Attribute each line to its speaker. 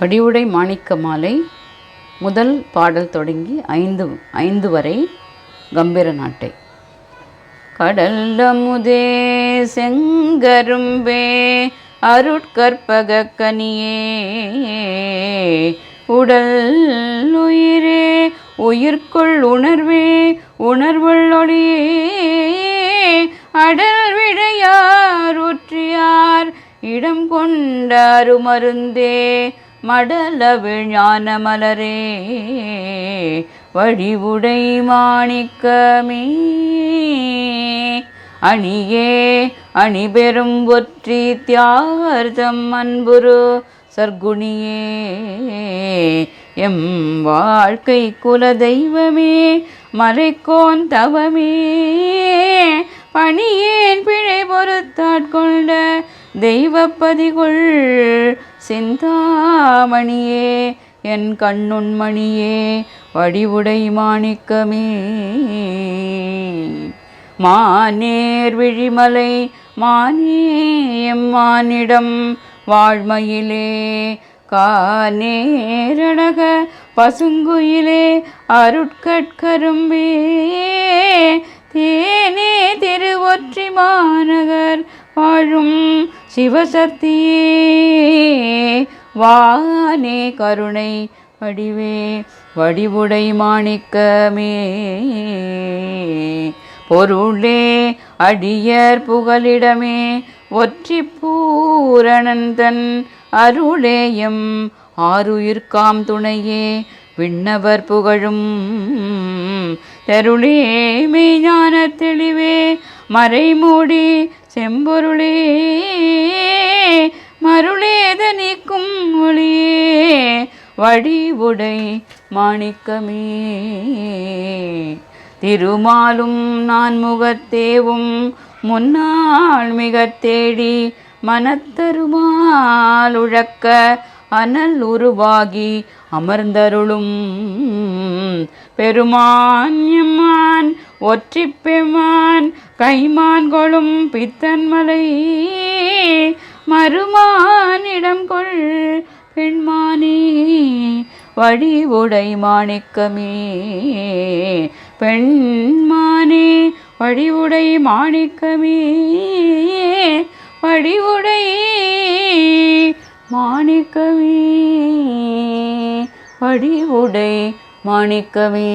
Speaker 1: வடிவுடை மாணிக்க மாலை. முதல் பாடல் தொடங்கி ஐந்து ஐந்து வரை கம்பீர நாட்டை. கடல்லமுதே செங்கரும்பே அருட்கற்பக கனியே. உடல் உயிரே உயிர்க்குள் உணர்வே உணர்வுள்ளொழியே அடல் விடையார் ஒற்றியார் இடம் கொண்டாரு மருந்தே மடலவிழ் ஞான மலரே வழிவுடை மாணிக்கமே. அணியே அணி பெரும் ஒற்றி தியாகர்தம் அன்புரு சர்க்குணியே. எம் வாழ்க்கை குல தெய்வமே மறைக்கோன் தவமே. பணியேன் பிழை பொறுத்தாட்கொண்ட தெய்வப்பதிகொள் சிந்தாமணியே என் கண்ணுண்மணியே வடிவுடை மாணிக்கமே. மானேர் விழிமலை மானே எம்மானிடம் வாழ்மையிலே கானேரடக பசுங்குயிலே அருட்கட்கரும்பே ஏனே திருவொற்றி மாநகர் வாழும் சிவசக்தியே வானே கருணை வடிவே வடிவுடை மாணிக்கமே. பொருளே அடியர் புகலிடமே ஒற்றி பூரணந்தன் அருளேயம் ஆறுயிர்காம் துணையே விண்ணவர் புகழும் தெருளே மெய்ஞான தெளிவே மறைமூடி செம்பொருளே மருளேத நீக்கும் ஒளியே வடிவுடை மாணிக்கமே. திருமாலும் நான் முகத்தேவும் முன்னாள் மிக தேடி மனத்தருமால் உழக்க அனல் உருவாகி அமர்ந்தருளும். பெருமான் எம்மான் ஒற்றி பெமான் கைமான் பித்தன்மலை. மறுமானிடம் கொள் பெண்மானே வழி உடை மாணிக்கமே. பெண்மானே வடிவுடை மாணிக்கமே. வடிவுடை மாணிக்கமே. வடிவுடை மாணிக்கமே